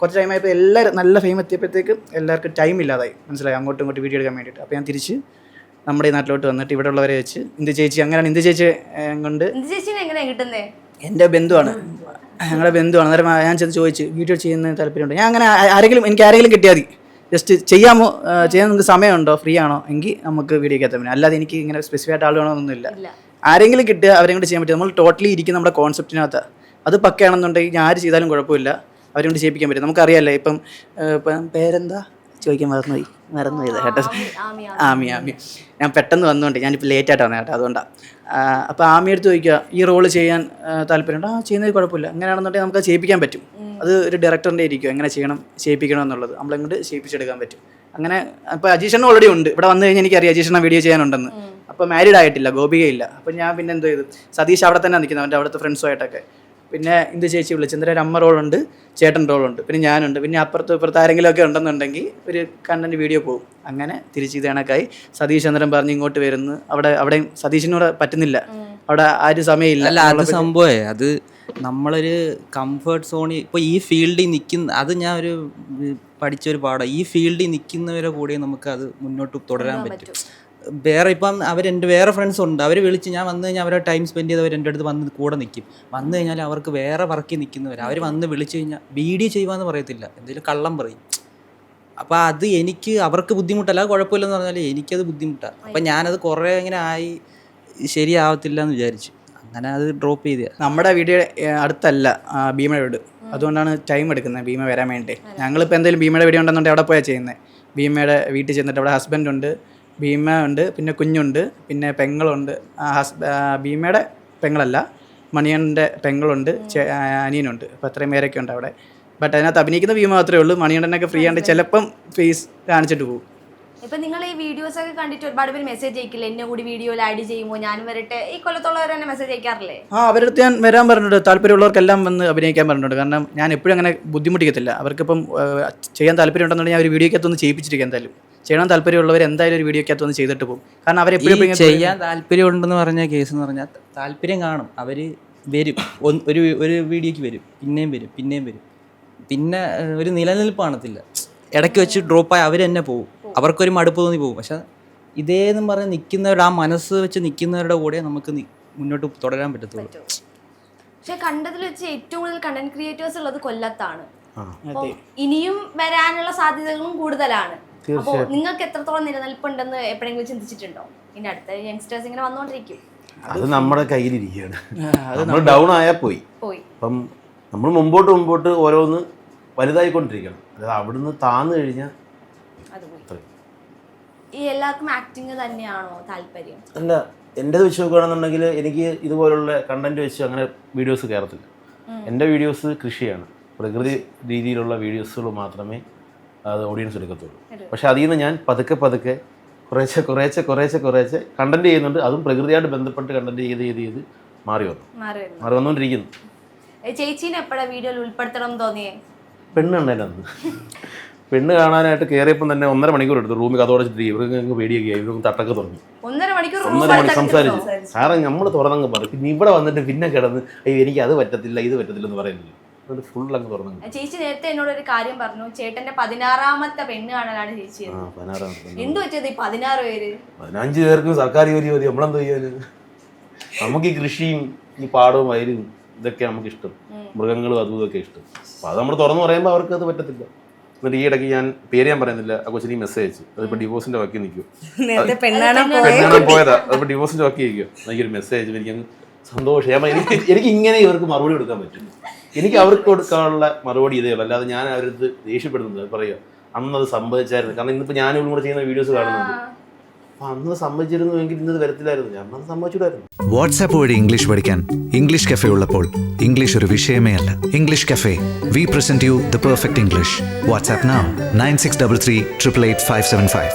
കുറച്ച് ടൈം ആയപ്പോൾ എല്ലാവരും നല്ല ഫെയിം എത്തിയപ്പോഴത്തേക്കും എല്ലാവർക്കും ടൈം ഇല്ലാതായി. മനസ്സിലായി? അങ്ങോട്ടും ഇങ്ങോട്ടും വീഡിയോ എടുക്കാൻ വേണ്ടിയിട്ട്. അപ്പോൾ ഞാൻ തിരിച്ച് നമ്മുടെ ഈ നാട്ടിലോട്ട് വന്നിട്ട് ഇവിടെ ഉള്ളവരെ വെച്ച് ഇന്ത്യ ചേച്ചി അങ്ങനെയാണ് ഇന്ത്യ ചേച്ചി കൊണ്ട് എന്റെ ബന്ധുവാണ്. ഞങ്ങളുടെ ബന്ധുവാണ്. അന്നേരം ഞാൻ ചെന്ന് ചോദിച്ചു വീഡിയോ ചെയ്യുന്ന താല്പര്യമുണ്ട്? ഞാൻ അങ്ങനെ ആരെങ്കിലും എനിക്ക് ആരെങ്കിലും കിട്ടിയാൽ മതി. ജസ്റ്റ് ചെയ്യാമോ ചെയ്യാൻ നിങ്ങൾക്ക് സമയമുണ്ടോ? ഫ്രീ ആണോ? എങ്കിൽ നമുക്ക് വീഡിയോ കേൾക്കാൻ പറ്റും അല്ലാതെ എനിക്ക് ഇങ്ങനെ സ്പെസിഫിക് ആയിട്ട് ആൾ വേണമെന്നൊന്നുമില്ല ഇല്ല. ആരെങ്കിലും കിട്ടുക അവരെയും ചെയ്യാൻ പറ്റും. നമ്മൾ ടോട്ടലി ഇരിക്കുന്ന നമ്മുടെ കോൺസെപ്റ്റിനകത്ത് അത് പക്കയാണെന്നുണ്ടെങ്കിൽ ഞാൻ ആര് ചെയ്താലും കുഴപ്പമില്ല. അവരെ കൊണ്ട് ചെയ്യിപ്പിക്കാൻ പറ്റും. നമുക്കറിയാമല്ലേ ഇപ്പം ഇപ്പം പേരെന്താ? ചോദിക്കാൻ മറന്നുപോയി. മറന്നുപോയി കേട്ടോ. ആമി ആമി ഞാൻ പെട്ടെന്ന് വന്നുകൊണ്ട് ഞാനിപ്പോൾ ലേറ്റ് ആയിട്ടാണ് കേട്ടോ അതുകൊണ്ടാണ് അപ്പോൾ ആമി എടുത്ത് ചോദിക്കുക ഈ റോൾ ചെയ്യാൻ താല്പര്യമുണ്ട്? ആ ചെയ്യുന്നതിൽ കുഴപ്പമില്ല. അങ്ങനെയാണെന്നുണ്ടെങ്കിൽ നമുക്ക് അത് ചെയ്യിപ്പിക്കാൻ പറ്റും. അത് ഒരു ഡയറക്ടറിന്റെ ഇരിക്കും. എങ്ങനെ ചെയ്യണം ചെയ്യിപ്പിക്കണം എന്നുള്ളത്. നമ്മളെങ്ങോട്ട് ചെയ്യിപ്പിച്ചെടുക്കാൻ പറ്റും. അങ്ങനെ അപ്പോൾ അജീഷണ്ണ ഓൾറെഡി ഉണ്ട്. ഇവിടെ വന്നു കഴിഞ്ഞാൽ എനിക്കറിയാം അജീഷണ്ണ വീഡിയോ ചെയ്യാനുണ്ടെന്ന്. അപ്പോൾ മാരീഡ് ആയിട്ടില്ല ഗോപികയില്ല. അപ്പോൾ ഞാൻ പിന്നെ എന്തോ ചെയ്തു? സതീഷ് അവിടെ തന്നെ നിൽക്കുന്നത് അവന്റെ അവിടുത്തെ ഫ്രണ്ട്സുമായിട്ടൊക്കെ പിന്നെ ഇന്ത് ചേച്ചി വിളിച്ചു? ഒരു അമ്മ റോളുണ്ട് ചേട്ടൻ റോളുണ്ട് പിന്നെ ഞാനുണ്ട്. പിന്നെ അപ്പുറത്ത് ഇപ്പുറത്ത് ആരെങ്കിലും ഒക്കെ ഉണ്ടെന്നുണ്ടെങ്കിൽ ഒരു കണ്ടന്റ് വീഡിയോ പോകും അങ്ങനെ തിരിച്ച് ഇത് കണക്കായി. സതീഷ് ചന്ദ്രൻ പറഞ്ഞ് ഇങ്ങോട്ട് വരുന്നു. അവിടെ അവിടെയും സതീഷിനോട് പറ്റുന്നില്ല. അവിടെ ആ ഒരു സമയമില്ല. അല്ല അത് സംഭവമേ അത് നമ്മളൊരു കംഫർട്ട് സോണിൽ ഇപ്പോൾ ഈ ഫീൽഡിൽ നിൽക്കുന്ന അത് ഞാൻ ഒരു പഠിച്ച പഠിച്ചൊരു പാഠം. ഈ ഫീൽഡിൽ നിൽക്കുന്നവരെ കൂടെ നമുക്ക് അത് മുന്നോട്ട് തുടരാൻ പറ്റും. വേറെ ഇപ്പം അവരെന്റെ വേറെ ഫ്രണ്ട്സ് ഉണ്ട്. അവർ വിളിച്ച് ഞാൻ വന്നു കഴിഞ്ഞാൽ അവരെ ടൈം സ്പെൻഡ് ചെയ്തവർ എന്റെ അടുത്ത് വന്ന് കൂടെ നിൽക്കും വന്നു കഴിഞ്ഞാൽ അവർക്ക് വേറെ വർക്കിൽ നിൽക്കുന്നവർ അവർ വന്ന് വിളിച്ച് കഴിഞ്ഞാൽ വീഡിയോ ചെയ്യുവാന്ന് പറയത്തില്ല. എന്തെങ്കിലും കള്ളം പറയും. അപ്പോൾ അത് എനിക്ക് അവർക്ക് ബുദ്ധിമുട്ടല്ല കുഴപ്പമില്ലെന്ന് പറഞ്ഞാൽ എനിക്കത് ബുദ്ധിമുട്ടാണ് അപ്പം ഞാനത് കുറേ ഇങ്ങനെ ആയി ശരിയാവത്തില്ല എന്ന് വിചാരിച്ചു. അങ്ങനെ അത് ഡ്രോപ്പ് ചെയ്ത്. നമ്മുടെ വീഡിയോ അടുത്തല്ല ഭീമയുടെ വീട്. അതുകൊണ്ടാണ് ടൈം എടുക്കുന്നത് ഭീമ വരാൻ വേണ്ടി. ഞങ്ങളിപ്പോൾ എന്തെങ്കിലും ഭീമയുടെ വീഡിയോ ഉണ്ടെന്നുണ്ടെങ്കിൽ അവിടെ പോയാൽ ചെയ്യുന്നത് ഭീമയുടെ വീട്ടിൽ ചെന്നിട്ട് അവിടെ ഹസ്ബൻഡ് ഉണ്ട്. ഭീമ ഉണ്ട് പിന്നെ കുഞ്ഞുണ്ട് പിന്നെ പെങ്ങളുണ്ട്. ഹസ്ബ ഹസ് ഭീമയുടെ പെങ്ങളല്ല മണിയണ്ണന്റെ പെങ്ങളുണ്ട് അനിയനുണ്ട്. അപ്പോൾ അത്രയും പേരൊക്കെ ഉണ്ട് അവിടെ. ബട്ട് അതിനകത്ത് അഭിനയിക്കുന്ന ഭീമ മാത്രമേ ഉള്ളൂ. മണിയണ്ണനൊക്കെ ഫ്രീ ആണ്ട് ചിലപ്പം ഫീസ് കാണിച്ചിട്ട് പോകും. ഇപ്പൊ നിങ്ങൾ ഈ വീഡിയോസ് ഒക്കെ കണ്ടിട്ട് ഒരുപാട് പേര് മെസ്സേജ് അയക്കില്ല? എന്നെ കൂടി വീഡിയോയിൽ ആഡ് ചെയ്യുമോ? ഞാനും വരട്ടെ. ഈ കൊല്ലത്തുള്ളവർ തന്നെ മെസ്സേജ് അയക്കാറില്ലേ? ആ അവരടുത്ത് ഞാൻ വരാൻ പറഞ്ഞിട്ടുണ്ട്. താല്പര്യമുള്ളവർക്കെല്ലാം വന്ന് അഭിനയിക്കാൻ പറഞ്ഞിട്ടുണ്ട്. കാരണം ഞാൻ എപ്പോഴും അങ്ങനെ ബുദ്ധിമുട്ടിക്കത്തില്ല. അവർക്കിപ്പം ചെയ്യാൻ താല്പര്യം ഉണ്ടെന്നുണ്ടെങ്കിൽ ഞാൻ ഒരു വീഡിയോക്കകത്തൊന്ന് ചെയ്യിപ്പിച്ചിരിക്കും എന്തായാലും. ചെയ്യണം താല്പര്യമുള്ളവർ എന്തായാലും ഒരു വീഡിയോക്കകത്ത് വന്ന് ചെയ്തിട്ട് പോകും. കാരണം അവർ എപ്പോഴും ചെയ്യാൻ താല്പര്യമുണ്ടെന്ന് പറഞ്ഞ കേസ് എന്ന് പറഞ്ഞാൽ താല്പര്യം കാണും. അവർ വരും. ഒരു ഒരു വീഡിയോക്ക് വരും. പിന്നെയും വരും. പിന്നെയും വരും. പിന്നെ ഒരു നിലനിൽപ്പ് കാണത്തില്ല. ഇടയ്ക്ക് വെച്ച് ഡ്രോപ്പായി അവർ തന്നെ പോകും. അവർക്കൊരു മടുപ്പ് തോന്നി പോകും. പക്ഷെ ഇതേന്നും പറഞ്ഞ് നിൽക്കുന്നവരുടെ ആ മനസ്സ് വെച്ച് നിൽക്കുന്നവരുടെ കൂടെ നമുക്ക് മുന്നോട്ട് തുടരാൻ പറ്റത്തുള്ളൂ. പക്ഷെ കണ്ടതിൽ വെച്ച് ഏറ്റവും കൂടുതൽ കണ്ടന്റ് ക്രിയേറ്റേഴ്സ് ഉള്ളത് കൊല്ലത്താണ്. ഇനിയും വരാനുള്ള സാധ്യതകളും കൂടുതലാണ്. അപ്പോ നിങ്ങൾക്ക് എത്രത്തോളം നിലനിൽപ്പുണ്ടെന്ന് എപ്പോഴെങ്കിലും ചിന്തിച്ചിട്ടുണ്ടോ? ഇനി അടുത്ത യങ്സ്റ്റേഴ്സ് ഇങ്ങനെ വന്നുകൊണ്ടിരിക്കും അത് നമ്മുടെ കയ്യിലിരിക്കുകയാണ്. നമ്മൾ ഡൗൺ ആയാൽ പോയി. പോയി. അപ്പം നമ്മൾ മുമ്പോട്ട് മുമ്പോട്ട് ഓരോന്ന് വലുതായിക്കൊണ്ടിരിക്കണം. അതായത് അവിടുന്ന് താന്നു കഴിഞ്ഞാൽ അത് പോയി. അത്രയും. ഈ എല്ലാവർക്കും ആക്ടിങ് തന്നെയാണോ താല്പര്യം? അല്ല എന്റെ വെച്ച് നോക്കുകയാണെന്നുണ്ടെങ്കിൽ എനിക്ക് ഇതുപോലുള്ള കണ്ടന്റ് വെച്ച് അങ്ങനെ വീഡിയോസ് കയറത്തില്ല എന്റെ വീഡിയോസ് കൃഷിയാണ്. പ്രകൃതി രീതിയിലുള്ള വീഡിയോസുകൾ മാത്രമേ അത് ഓഡിയൻസ് എടുക്കത്തുള്ളൂ. പക്ഷെ അതിൽ നിന്ന് ഞാൻ പതുക്കെ പതുക്കെ കുറേശ്ശെ കുറേശ്ശെ കുറേശ്ശെ കുറേശ്ശെ കണ്ടന്റ് ചെയ്യുന്നുണ്ട്. അതും പ്രകൃതിയായിട്ട് ബന്ധപ്പെട്ട് കണ്ടന്റ് ചെയ്ത് ചെയ്ത് ചെയ്ത് മാറി വന്നു. മാറി വന്നുകൊണ്ടിരിക്കുന്നു ചേച്ചീനെ എപ്പോഴാ വീഡിയോയിൽ ഉൾപ്പെടുത്തണം തോന്നിയേ? പെണ്ണ് പെണ്ണ് കാണാനായിട്ട് കയറിയപ്പം തന്നെ ഒന്നര മണിക്കൂർ എടുത്തു റൂമിൽ കഥോടച്ചിട്ട് ഇവർക്ക് പേടിയൊക്കെ ആയി. ഇവർക്ക് തട്ടൊക്കെ തുടങ്ങി. ഒന്നര മണിക്കൂർ room ഒന്നര മണി സംസാരിച്ചു. സാറേ നമ്മൾ തുറന്നങ്ങ് പറഞ്ഞു പിന്നെ ഇവിടെ വന്നിട്ട് പിന്നെ കിടന്ന് അയ്യോ എനിക്ക് അത് പറ്റത്തില്ല ഇത് പറ്റത്തില്ല എന്ന് പറയുന്നില്ല. അത് ഫുൾ അങ്ങ് തുറന്നു ചേച്ചി നേരത്തെ എന്നോട് ഒരു കാര്യം പറഞ്ഞു. ചേട്ടന്റെ പതിനാറാമത്തെ പെണ്ണ് കാണലാണ് ചേച്ചി. എന്ത് വെച്ചത് ഈ പതിനാറ് പേര്? പതിനഞ്ച് പേർക്ക് സർക്കാർ ജോലി മതി നമ്മളെന്ത് ചെയ്യാന്? നമുക്ക് ഈ കൃഷിയും ഈ പാടവും വയലും ഇതൊക്കെ നമുക്ക് ഇഷ്ടം. മൃഗങ്ങളും അതും ഇതൊക്കെ ഇഷ്ടം. അപ്പോൾ അത് നമ്മൾ തുറന്നു പറയുമ്പോൾ അവർക്ക് അത് പറ്റത്തില്ല. എന്നിട്ട് ഈ ഇടയ്ക്ക് ഞാൻ പേര് ഞാൻ പറയുന്നില്ല. ആ കൊച്ചിന് മെസ്സേജ് അയച്ചു. അതിപ്പോൾ ഡിവോഴ്സിന്റെ വക്കി നിൽക്കും നേരത്തെ പെണ്ണാണ് പോയതാ? അതിപ്പോൾ ഡിവോഴ്സിന്റെ വക്കി നിൽക്കും എനിക്കൊരു മെസ്സേജ് എനിക്ക് സന്തോഷം എനിക്ക് എനിക്ക് ഇങ്ങനെ ഇവർക്ക് മറുപടി കൊടുക്കാൻ പറ്റും. എനിക്ക് അവർക്ക് കൊടുക്കാനുള്ള മറുപടി ഇതേ ഉള്ളൂ. അല്ലാതെ ഞാൻ അവരത് ദേഷ്യപ്പെടുന്നത് പറയുക അന്നത് സംഭവിച്ചായിരുന്നു. കാരണം ഇന്നിപ്പോൾ ഞാനും കൂടെ ചെയ്യുന്ന വീഡിയോസ് കാണുന്നുണ്ട്. അപ്പൊ അന്ന് സമ്മതിച്ചിരുന്നുവെങ്കിൽ ഇന്നത് വരത്തില്ലായിരുന്നു. ഞാൻ അന്ന് സമ്മതിച്ചിടായിരുന്നു വാട്സാപ്പ് വഴി ഇംഗ്ലീഷ് പഠിക്കാൻ ഇംഗ്ലീഷ് കഫേ ഉള്ളപ്പോൾ ഇംഗ്ലീഷ് ഒരു വിഷയമേ അല്ല. English cafe. We present you the perfect English WhatsApp nine six double three triple eight five seven five